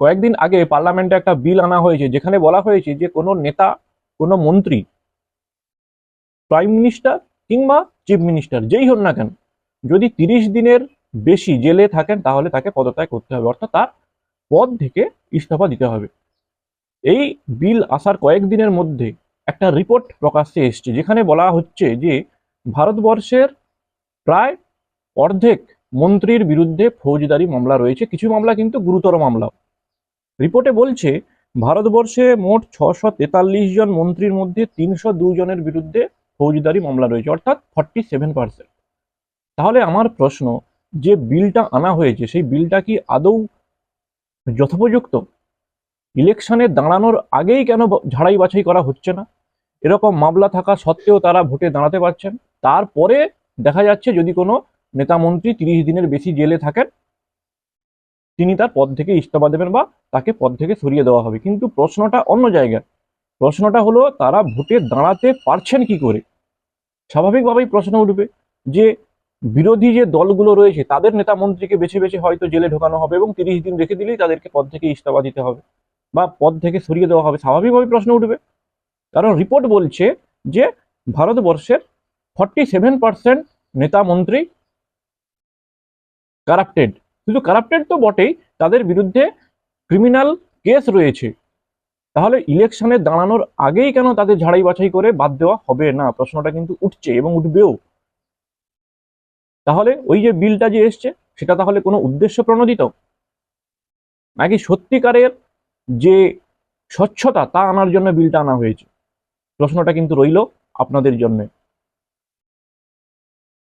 কয়েকদিন আগে পার্লামেন্টে একটা বিল আনা হয়েছে, যেখানে বলা হয়েছে যে কোনো নেতা, কোনো মন্ত্রী, প্রাইম মিনিস্টার কিংবা চিফ মিনিস্টার, যেই হন না কেন, যদি তিরিশ দিনের বেশি জেলে থাকেন, তাহলে তাকে পদত্যাগ করতে হবে। অর্থাৎ তার পদ থেকে ইস্তফা দিতে হবে। এই বিল আসার কয়েকদিনের মধ্যে একটা রিপোর্ট প্রকাশ্যে এসছে, যেখানে বলা হচ্ছে যে ভারতবর্ষের প্রায় অর্ধেক মন্ত্রীর বিরুদ্ধে ফৌজদারি মামলা রয়েছে। কিছু মামলা কিন্তু গুরুতর মামলা রিপোর্টে বলছে, ভারতবর্ষে মোট ছশো তেতাল্লিশ জন মন্ত্রীর মধ্যে তিনশো জনের বিরুদ্ধে ফৌজদারি মামলা রয়েছে, অর্থাৎ ফর্টি সেভেন পার্সেন্ট। তাহলে আমার প্রশ্ন, যে বিলটা আনা হয়েছে, সেই বিলটা কি আদৌ যথোপযুক্ত? ইলেকশনে দাঁড়ানোর আগেই কেন ঝাড়াই বাছাই করা হচ্ছে না? এরকম মামলা থাকা সত্ত্বেও তারা ভোটে দাঁড়াতে পারছেন। তারপরে দেখা যাচ্ছে যদি কোনো নেতা মন্ত্রী তিরিশ দিনের বেশি জেলে থাকেন তিনি তার পদ থেকে ইস্তফা দেবেন বা তাকে পদ থেকে সরিয়ে দেওয়া হবে। কিন্তু প্রশ্নটা অন্য জায়গায়। প্রশ্নটা হলো, তারা ভোটে দাঁড়াতে পারছেন কি করে? স্বাভাবিকভাবেই প্রশ্ন উঠবে যে, বিরোধী যে দলগুলো রয়েছে, তাদের নেতা মন্ত্রীকে বেছে বেছে হয়তো জেলে ঢোকানো হবে এবং তিরিশ দিন রেখে দিলেই তাদেরকে পদ থেকে ইস্তফা দিতে হবে বা পদ থেকে সরিয়ে দেওয়া হবে। স্বাভাবিকভাবেই প্রশ্ন উঠবে। কারণ রিপোর্ট বলছে যে, ভারতবর্ষের ফর্টি সেভেন পার্সেন্ট নেতা মন্ত্রী কারাপ্টেড শুধু কারাপ্টেড তো বটেই, তাদের বিরুদ্ধে ক্রিমিনাল কেস রয়েছে। তাহলে ইলেকশনে দাঁড়ানোর আগেই কেন তাদের ঝাড়াই বাছাই করে বাদ দেওয়া হবে না? প্রশ্নটা কিন্তু উঠছে এবং উঠবেও। তাহলে ওই যে বিলটা যে এসছে, সেটা তাহলে কোনো উদ্দেশ্য প্রণোদিত? নাকি সত্যিকারের যে স্বচ্ছতা, তা আনার জন্য বিলটা আনা হয়েছে? প্রশ্নটা কিন্তু রইল আপনাদের জন্য।